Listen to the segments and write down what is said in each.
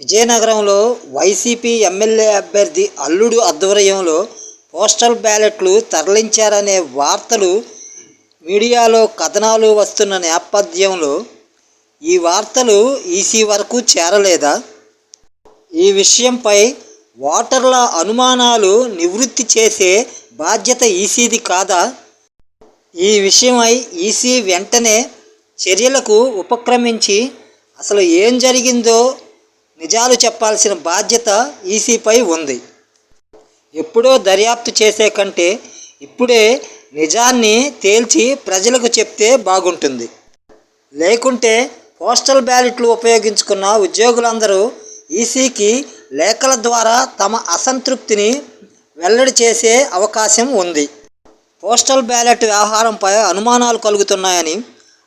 విజయనగరంలో YCP MLA అభ్యర్థి అల్లుడు ఆధ్వర్యంలో పోస్టల్ బ్యాలెట్లు తరలించారనే వార్తలు మీడియాలో కథనాలు వస్తున్న నేపథ్యంలో ఈ వార్తలు ఈసీ వరకు చేరలేదా? ఈ విషయంపై ఓటర్ల అనుమానాలు నివృత్తి చేసే బాధ్యత ఈసీది కాదా? ఈ విషయమై ఈసీ వెంటనే చర్యలకు ఉపక్రమించి అసలు ఏం జరిగిందో నిజాలు చెప్పాల్సిన బాధ్యత ఈసీపై ఉంది. ఎప్పుడో దర్యాప్తు చేసే కంటే ఇప్పుడే నిజాన్ని తేల్చి ప్రజలకు చెప్తే బాగుంటుంది. లేకుంటే పోస్టల్ బ్యాలెట్లు ఉపయోగించుకున్న ఉద్యోగులందరూ ఈసీకి లేఖల ద్వారా తమ అసంతృప్తిని వెల్లడి చేసే అవకాశం ఉంది. పోస్టల్ బ్యాలెట్ వ్యవహారంపై అనుమానాలు కలుగుతున్నాయని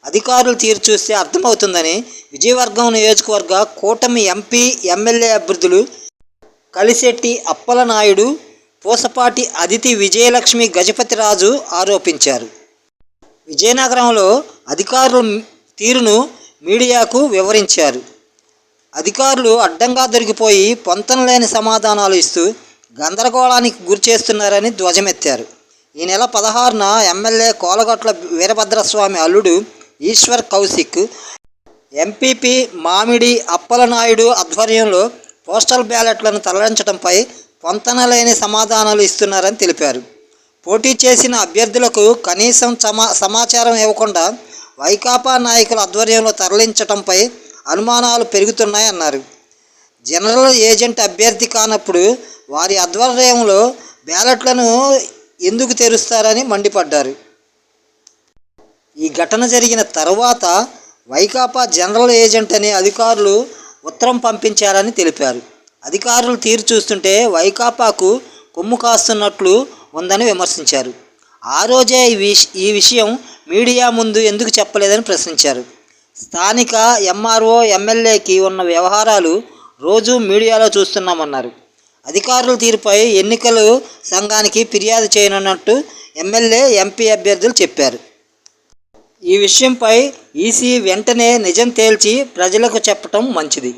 అధికారులు తీరు చూస్తే అర్థమవుతుందని విజయవర్గం నియోజకవర్గ కూటమి ఎంపీ ఎమ్మెల్యే అభ్యర్థులు కలిశెట్టి అప్పలనాయుడు పూసపాటి అదితి విజయలక్ష్మి గజపతిరాజు ఆరోపించారు. విజయనగరంలో అధికారుల తీరును మీడియాకు వివరించారు. అధికారులు అడ్డంగా దొరికిపోయి పొంతం లేని సమాధానాలు ఇస్తూ గందరగోళానికి గురి చేస్తున్నారని ధ్వజమెత్తారు. ఈ నెల పదహారున ఎమ్మెల్యే కోలగట్ల వీరభద్రస్వామి అల్లుడు ఈశ్వర్ కౌశిక్ ఎంపీపీ మామిడి అప్పలనాయుడు ఆధ్వర్యంలో పోస్టల్ బ్యాలెట్లను తరలించడంపై పొంతనలేని సమాధానాలు ఇస్తున్నారని తెలిపారు. పోటీ చేసిన అభ్యర్థులకు కనీసం సమా సమాచారం ఇవ్వకుండా వైకాపా నాయకుల ఆధ్వర్యంలో తరలించడంపై అనుమానాలు పెరుగుతున్నాయన్నారు జనరల్ ఏజెంట్ అభ్యర్థి కానప్పుడు వారి ఆధ్వర్యంలో బ్యాలెట్లను ఎందుకు తెరుస్తారని మండిపడ్డారు. ఈ ఘటన జరిగిన తర్వాత వైకాపా జనరల్ ఏజెంట్ అనే అధికారులు ఉత్తరం పంపించారని తెలిపారు. అధికారులు తీరు చూస్తుంటే వైకాపాకు కొమ్ము కాస్తున్నట్లు ఉందని విమర్శించారు. ఆ రోజే ఈ ఈ విషయం మీడియా ముందు ఎందుకు చెప్పలేదని ప్రశ్నించారు. స్థానిక ఎంఆర్ఓ ఎమ్మెల్యేకి ఉన్న వ్యవహారాలు రోజు మీడియాలో చూస్తున్నామన్నారు. అధికారుల తీరుపై ఎన్నికలు సంఘానికి ఫిర్యాదు చేయనున్నట్టు ఎమ్మెల్యే ఎంపీ అభ్యర్థులు చెప్పారు. ఈ విషయంపై ఈసీ వెంటనే నిజం తేల్చి ప్రజలకు చెప్పటం మంచిది.